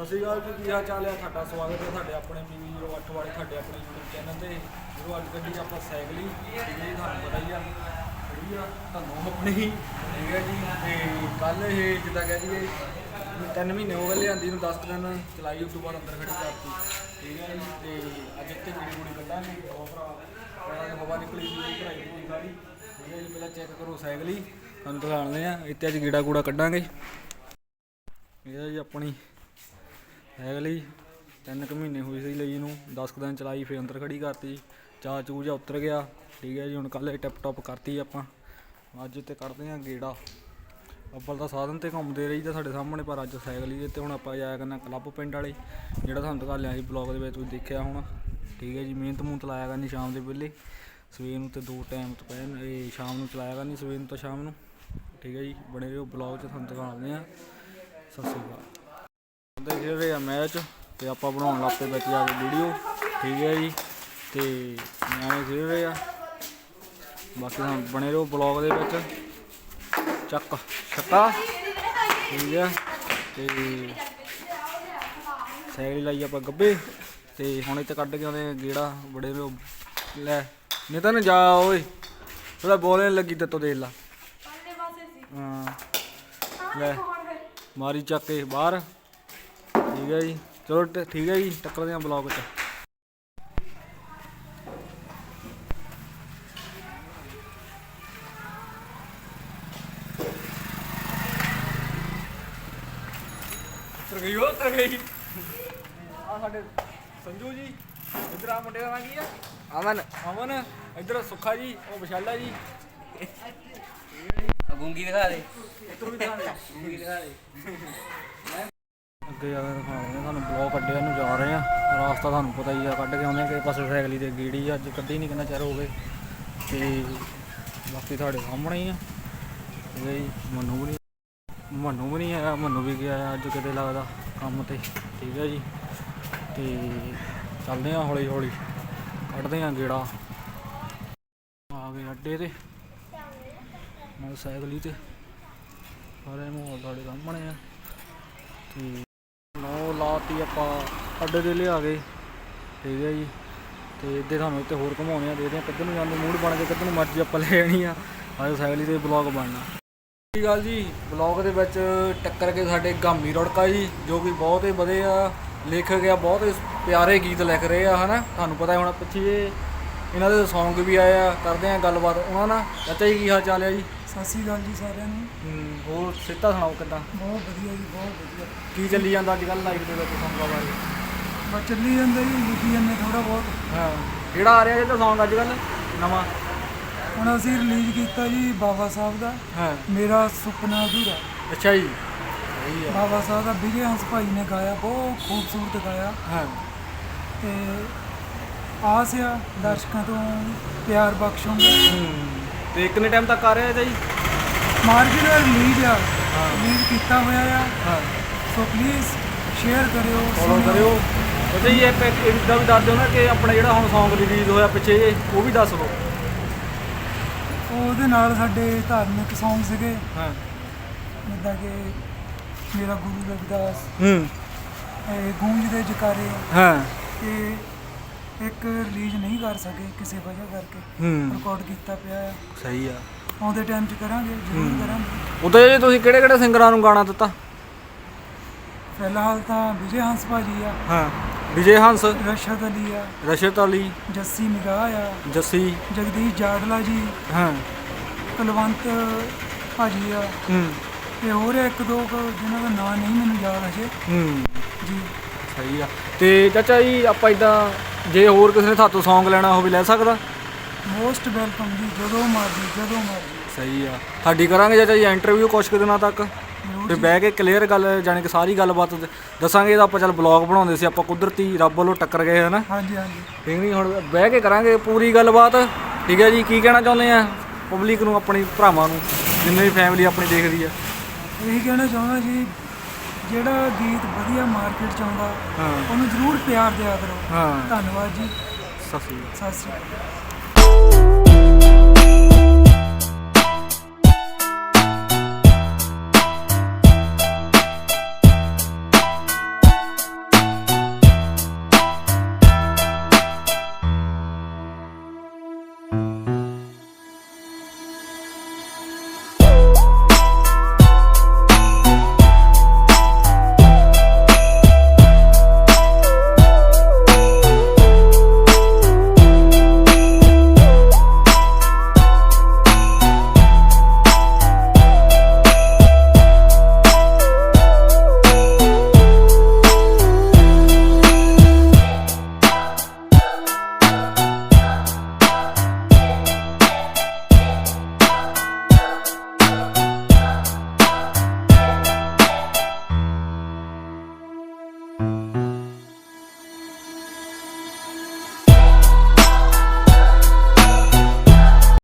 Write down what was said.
ਸਤਿ ਸ਼੍ਰੀ ਅਕਾਲ ਜੀ, ਕੀ ਹਾਲ ਚਾਲ ਹੈ ਤੁਹਾਡਾ ਸਵਾਗਤ ਹੈ ਤੁਹਾਡੇ ਆਪਣੇ PV08 ਵਾਲੇ, ਤੁਹਾਡੇ ਆਪਣੇ YouTube ਚੈਨਲ ਤੇ। ਜਦੋਂ ਅੱਜ ਗੱਡੀ ਆਪਾਂ ਸਾਈਕਲ ਹੀ ਠੀਕ ਹੈ ਜੀ ਤੁਹਾਨੂੰ ਪਤਾ ਹੀ ਆ ਖੜੀ ਆ, ਤੁਹਾਨੂੰ ਆਪਣੀ ਠੀਕ ਹੈ ਜੀ। ਤੇ ਕੱਲ ਇਹ ਜਿੱਦਾਂ ਕਹਿ ਦਈਏ ਤਿੰਨ ਮਹੀਨੇ ਹੋ ਗਏ ਲਿਆਂਦੀ ਨੂੰ 10 ਦਿਨ ਚਲਾਈ ਉਸ ਤੋਂ ਬਾਅਦ ਅੰਦਰ ਖੜੀ ਕਰਤੀ। ਠੀਕ ਹੈ ਜੀ, ਤੇ ਅੱਜ ਇੱਥੇ ਵੀਡੀਓ ਵੀਡੀਓ ਕੱਢਾਂਗੇ, ਉਹ ਭਰਾ ਹਵਾ ਨਿਕਲੀ ਜੀ ਭਰਾਈ ਪੂਰੀ ਸਾਰੀ। ਠੀਕ ਹੈ ਜੀ, ਪਹਿਲਾਂ ਚੈੱਕ ਕਰੋ ਸਾਈਕਲ ਹੀ, ਤੁਹਾਨੂੰ ਦਿਖਾਉਂਦੇ ਆ ਇੱਥੇ ਅੱਜ ਗੀੜਾ ਗੂੜਾ ਕੱਢਾਂਗੇ। ਇਹ ਆ ਜੀ ਆਪਣੀ ਸਾਈਕਲ ਹੀ ਤਿੰਨ ਕੁ ਮਹੀਨੇ ਹੋਏ ਸੀ ਲਈ ਨੂੰ। 10 ਕੁ ਦਿਨ ਚਲਾਈ, ਫਿਰ ਅੰਦਰ ਖੜੀ ਕਰਤੀ। ਚਾ ਚੂ ਜਿਹਾ ਉਤਰ ਗਿਆ। ਠੀਕ ਹੈ ਜੀ, ਹੁਣ ਕੱਲ ਟਿਪ ਟੌਪ ਕਰਤੀ ਆਪਾਂ। ਅੱਜ ਤੇ ਕੱਢਦੇ ਆ ਗੇੜਾ। ਅੱਬਲ ਦਾ ਸਾਧਨ ਤੇ ਘੁੰਮਦੇ ਰਹੀ ਤਾਂ ਸਾਡੇ ਸਾਹਮਣੇ, ਪਰ ਅੱਜ ਸਾਈਕਲ ਹੀ ਤੇ ਹੁਣ ਆਪਾਂ ਜਾਇਆ ਕਰਨਾ ਕਲੱਬ ਪਿੰਡ ਵਾਲੇ। ਜਿਹੜਾ ਤੁਹਾਨੂੰ ਦਿਖਾ ਲਿਆ ਸੀ ਬਲੌਗ ਦੇ ਵਿੱਚ, ਤੁਸੀਂ ਦੇਖਿਆ ਹੁਣ। ਠੀਕ ਹੈ ਜੀ, ਮਿਹਨਤ ਮੂਹਨਤ ਲਾਇਆ ਕਰਨੀ ਸ਼ਾਮ ਦੇ ਵੇਲੇ। ਸਵੇਰ ਨੂੰ ਤੇ ਦੋ ਟਾਈਮ ਦੁਪਹਿਰ ਇਹ ਸ਼ਾਮ ਨੂੰ ਚਲਾਇਆ ਕਰਨੀ, ਸਵੇਰ ਨੂੰ ਤਾਂ ਸ਼ਾਮ ਨੂੰ। ਠੀਕ ਹੈ ਜੀ, ਬਣੇ ਰਹੋ ਬਲੌਗ 'ਚ, ਤੁਹਾਨੂੰ ਦਿਖਾਉਂਦੇ ਆ ਸਤਿ ਸ਼੍ਰੀ ਅਕਾਲ। ਦੇਖ ਰਹੇ ਆ ਮੈਚ ਤੇ ਆਪਾਂ ਬਣਾਉਣ ਲੱਗ ਪਏ ਵਿੱਚ ਜਾ ਕੇ ਵੀਡੀਓ ਠੀਕ ਹੈ ਜੀ। ਤੇ ਨਿਆਣੇ ਖੇਡ ਰਹੇ ਆ। ਬਾਕੀ ਤੁਹਾਨੂੰ ਬਣੇ ਰਹੋ ਬਲੌਗ ਦੇ ਵਿੱਚ। ਚੱਕ ਛੱਕਾ। ਠੀਕ ਹੈ। ਤੇ ਸਾਈਕਲ ਲਾਈ ਆਪਾਂ ਗੱਬੇ। ਤੇ ਹੁਣ ਇੱਥੇ ਕੱਢ ਕੇ ਆਉਂਦੇ ਗੇੜਾ ਬੜੇ ਰਹੋ। ਲੈ ਨਹੀਂ ਤਾਂ ਜਾ ਓਏ। ਥੋੜਾ ਬੋਲੇ ਲੱਗੀ ਤੇ ਤੋ ਦੇਖ ਲਾ। ਹਾਂ। ਲੈ ਮਾਰੀ ਚੱਕ ਕੇ ਬਾਹਰ। ਠੀਕ ਹੈ ਜੀ। ਚਲੋ ਟ- ਠੀਕ ਹੈ ਜੀ ਟੱਕਰਦੇ ਆਂ ਬਲੌਗ 'ਚ ਉਤਰ ਗਈ ਉਹ ਉਤਰ ਗਈ। ਆ ਸਾਡੇ ਸੰਜੂ ਜੀ ਇਧਰ ਆ ਮੁੰਡੇ ਦਾ ਨਾਂ ਕੀ ਆ? ਅਮਨ। ਅਮਨ ਇਧਰ ਸੁੱਖਾ ਜੀ ਉਹ ਵਿਸ਼ਾਲਾ ਜੀ। ਗੂੰਗੀ ਦਿਖਾ ਦੇ। ਇੱਧਰ ਵੀ ਦਿਖਾਣੇ ਗੂੰਗੀ ਦਿਖਾ ਦੇ। ਅੱਗੇ ਜਾ ਕੇ ਦਿਖਾਉਂਦੇ ਤੁਹਾਨੂੰ ਬਲੌਗ ਕੱਢਿਆ ਨੂੰ ਜਾ ਰਹੇ ਆ ਰਾਸਤਾ ਤੁਹਾਨੂੰ ਪਤਾ ਹੀ ਆ ਕੱਢ ਕੇ ਆਉਂਦੇ ਆ ਕਿ ਪਾਸੇ ਸਾਈਕਲੀ ਤੇ ਗੀੜੀ ਆ, ਅੱਜ ਕੱਢੀ ਨਹੀਂ ਕਿੰਨਾ ਚਿਰ ਹੋ ਗਏ। ਤੇ ਬਾਕੀ ਤੁਹਾਡੇ ਸਾਹਮਣੇ ਹੀ ਆ। ਜੀ ਮੰਨੂ ਵੀ ਨਹੀਂ ਮੰਨੂ ਵੀ ਨਹੀਂ ਆਇਆ ਮੰਨੂ ਵੀ ਗਿਆ ਅੱਜ ਕਿਤੇ ਲੱਗਦਾ ਕੰਮ ਤੇ। ਠੀਕ ਹੈ ਜੀ। ਤੇ ਚੱਲਦੇ ਆ ਹੌਲੀ ਹੌਲੀ ਕੱਢਦੇ ਆ ਗੇੜਾ। ਆ ਗਏ ਅੱਡੇ ਤੇ। ਮੈਂ ਸਾਈਕਲੀ ਤੇ। ਸਾਰੇ ਮਾਹੌਲ ਤੁਹਾਡੇ ਸਾਹਮਣੇ ਆ। ਤੇ ਨੋ ਲਾਤੀ ਆਪਾਂ, ਅੱਡੇ ਦੇ ਲਿਆ ਗਏ ਠੀਕ ਹੈ ਜੀ। ਤੇ ਇੱਦੇ ਤੁਹਾਨੂੰ ਇੱਥੇ ਹੋਰ ਘੁਮਾਉਣੇ ਆ, ਦੇਖਦੇ ਆ ਕਿੱਧਰ ਨੂੰ ਜਾਂਦੇ, ਮੂਡ ਬਣ ਕੇ ਕਿੱਧਰ ਨੂੰ ਮਰਜ਼ੀ ਆਪਾਂ ਲੈ ਜਾਣੀ ਆ। ਅੱਜ ਸਾਈਕਲ ਤੇ ਬਲੌਗ ਬਣਨਾ। ਸਤਿ ਸ਼੍ਰੀ ਅਕਾਲ ਜੀ। ਬਲੌਗ ਦੇ ਵਿੱਚ ਟੱਕਰ ਕੇ ਸਾਡੇ ਗਾਮੀ ਰੜਕਾ ਜੀ, ਜੋ ਕਿ ਬਹੁਤ ਹੀ ਵਧੀਆ ਲੇਖਕ ਆ, ਬਹੁਤ ਹੀ ਪਿਆਰੇ ਗੀਤ ਲਿਖ ਰਹੇ ਆ, ਹਨਾ? ਤੁਹਾਨੂੰ ਪਤਾ ਹੁਣ ਪਿੱਛੇ ਜਿਹੇ ਇਹਨਾਂ ਦੇ ਸੌਂਗ ਵੀ ਆਏ ਆ, ਕਰਦੇ ਆ ਗੱਲਬਾਤ। ਉਹਨਾਂ ਨਾਲ, ਚਾਚਾ ਜੀ ਕੀ ਹਾਲ ਚਾਲ ਹੈ ਜੀ? ਸਤਿ ਸ਼੍ਰੀ ਅਕਾਲ ਜੀ ਸਾਰਿਆਂ ਨੂੰ। ਹੋਰ ਸਿੱਧਾ ਸੁਣਾਓ ਕਿੱਦਾਂ? ਬਹੁਤ ਵਧੀਆ ਜੀ ਬਹੁਤ ਵਧੀਆ। ਕੀ ਚੱਲੀ ਜਾਂਦਾ ਅੱਜ ਕੱਲ੍ਹ ਲਾਈਫ ਦੇ ਵਿੱਚ Song ਬਾਰੇ ਬਸ ਚੱਲੀ ਜਾਂਦਾ ਜੀ ਲਿਖੀ ਜਾਂਦੇ ਥੋੜਾ ਬਹੁਤ। ਹਾਂ ਕਿਹੜਾ ਆ ਰਿਹਾ ਜਿਹੜਾ Song ਅੱਜ ਕੱਲ੍ਹ ਨਵਾਂ? ਹੁਣ ਅਸੀਂ ਰਿਲੀਜ਼ ਕੀਤਾ ਜੀ ਬਾਬਾ ਸਾਹਿਬ ਦਾ। ਹਾਂ। ਮੇਰਾ ਸੁਪਨਾ ਅਧੂਰਾ। ਅੱਛਾ ਜੀ। ਸਹੀ ਆ। ਬਾਬਾ ਸਾਹਿਬ ਦਾ ਵਿਜੇ ਹੰਸ ਭਾਈ ਨੇ ਗਾਇਆ ਬਹੁਤ ਖੂਬਸੂਰਤ ਗਾਇਆ। ਹਾਂ। ਤੇ ਆਸ ਆ ਦਰਸ਼ਕਾਂ ਤੋਂ ਪਿਆਰ ਬਖਸ਼ੋਗੇ ਤੇ ਕਿੰਨੇ ਟਾਈਮ ਤੱਕ ਆ ਰਿਹਾ ਇਹਦਾ ਜੀ? ਦਾ ਰਿਲੀਜ਼ ਆ। ਰਿਲੀਜ਼ ਕੀਤਾ ਹੋਇਆ ਆ। ਹਾਂ। ਸੋ ਪਲੀਜ਼ ਸ਼ੇਅਰ ਕਰਿਓ ਫੋਲੋ। ਕਰਿਓ। ਅੱਛਾ ਜੀ ਇੱਕ ਇੱਕ ਇਦਾਂ ਵੀ ਦੱਸ ਦਿਓ ਨਾ ਕਿ ਆਪਣਾ ਜਿਹੜਾ ਹੁਣ Song ਰਿਲੀਜ਼ ਹੋਇਆ ਪਿੱਛੇ ਉਹ ਵੀ ਦੱਸ ਦਿਓ। ਉਹਦੇ ਨਾਲ ਸਾਡੇ ਧਾਰਮਿਕ Song ਸੀਗੇ। ਹਾਂ। ਜਿੱਦਾਂ ਕਿ ਮੇਰਾ ਗੁਰੂ ਰਵਿਦਾਸ ਹੂੰ। ਇਹ ਗੂੰਜਦੇ ਜਕਾਰੇ। ਹਾਂ। ਇਹ ਇੱਕ ਰਿਲੀਜ਼ ਨਹੀਂ ਕਰ ਸਕੇ ਕਿਸੇ ਵਜ੍ਹਾ ਕਰਕੇ। ਹੂੰ। ਰਿਕਾਰਡ ਕੀਤਾ ਪਿਆ ਸਹੀ ਆ। ਆਉਂਦੇ ਟਾਈਮ 'ਚ ਕਰਾਂਗੇ ਜ਼ਰੂਰ ਕਰਾਂਗੇ। ਉਦੋਂ ਜੀ ਤੁਸੀਂ ਕਿਹੜੇ ਕਿਹੜੇ ਸਿੰਗਰਾਂ ਨੂੰ ਗਾਣਾ ਦਿੱਤਾ? ਫਿਲਹਾਲ ਤਾਂ ਵਿਜੇ ਹੰਸ ਭਾਜੀ ਆ। ਹਾਂ ਵਿਜੇ ਹੰਸ। ਰਸ਼ਦ ਅਲੀ ਆ। ਰਸ਼ਦ ਅਲੀ। ਜੱਸੀ ਨਿਗਾਹ ਆ। ਜੱਸੀ। ਜਗਦੀਸ਼ ਜਾਦਲਾ ਜੀ। ਹਾਂ। ਕੁਲਵੰਤ ਭਾਜੀ ਆ। ਹੂੰ। ਤੇ ਹੋਰ ਇੱਕ ਦੋ ਕੁ ਜਿਨ੍ਹਾਂ ਦਾ ਨਾਂ ਨਹੀਂ ਮੈਨੂੰ ਯਾਦ ਅਜੇ। ਹੂੰ। ਜੀ। ਸਹੀ ਆ। ਤੇ ਚਾਚਾ ਜੀ ਆਪਾਂ ਇਦਾਂ ਜੇ ਹੋਰ ਕਿਸੇ ਨੇ ਤੁਹਾਤੋਂ Song ਲੈਣਾ ਹੋਵੇ ਲੈ ਸਕਦਾ। ਮੋਸਟ ਵੈਲਕਮ ਜੀ ਜਦੋਂ ਮਰਜ਼ੀ ਜਦੋਂ ਮਰਜ਼ੀ। ਸਹੀ ਆ। ਸਾਡੀ ਕਰਾਂਗੇ ਚਾਚਾ ਜੀ ਇੰਟਰਵਿਊ ਕੁਛ ਕੁ ਦਿਨਾਂ ਤੱਕ। ਤੇ ਬਹਿ ਕੇ ਕਲੀਅਰ ਗੱਲ ਜਾਣੀ ਕਿ ਸਾਰੀ ਗੱਲਬਾਤ ਦ- ਦੱਸਾਂਗੇ ਇਹਦਾ ਆਪਾਂ ਚੱਲ ਬਲੌਗ ਬਣਾਉਂਦੇ ਸੀ ਆਪਾਂ ਕੁਦਰਤੀ ਰੱਬ ਵੱਲੋਂ ਟੱਕਰ ਗਏ ਹਨਾ। ਹਾਂਜੀ ਹਾਂਜੀ। ਠੀਕ ਨਹੀਂ ਹੁਣ ਬਹਿ ਕੇ ਕਰਾਂਗੇ ਪੂਰੀ ਗੱਲਬਾਤ। ਠੀਕ ਹੈ ਜੀ ਕੀ ਕਹਿਣਾ ਚਾਹੁੰਦੇ ਆ ਪਬਲਿਕ ਨੂੰ ਆਪਣੀ ਭਰਾਵਾਂ ਨੂੰ ਜਿੰਨੇ ਵੀ ਫੈਮਿਲੀ ਆਪਣੀ ਦੇਖਦੀ ਆ। ਇਹੀ ਕਹਿਣਾ ਚਾਹੁੰਦਾ ਜੀ ਜਿਹੜਾ ਗੀਤ ਵਧੀਆ ਮਾਰਕੀਟ 'ਚ ਆਉਂਦਾ ਹਾਂ। ਉਹਨੂੰ ਜ਼ਰੂਰ ਪਿਆਰ ਦਿਆ ਕਰੋ। ਹਾਂ। ਧੰਨਵਾਦ ਜੀ। ਸਫੀ ਸਤਿ ਸ਼੍ਰੀ ਅਕਾਲ।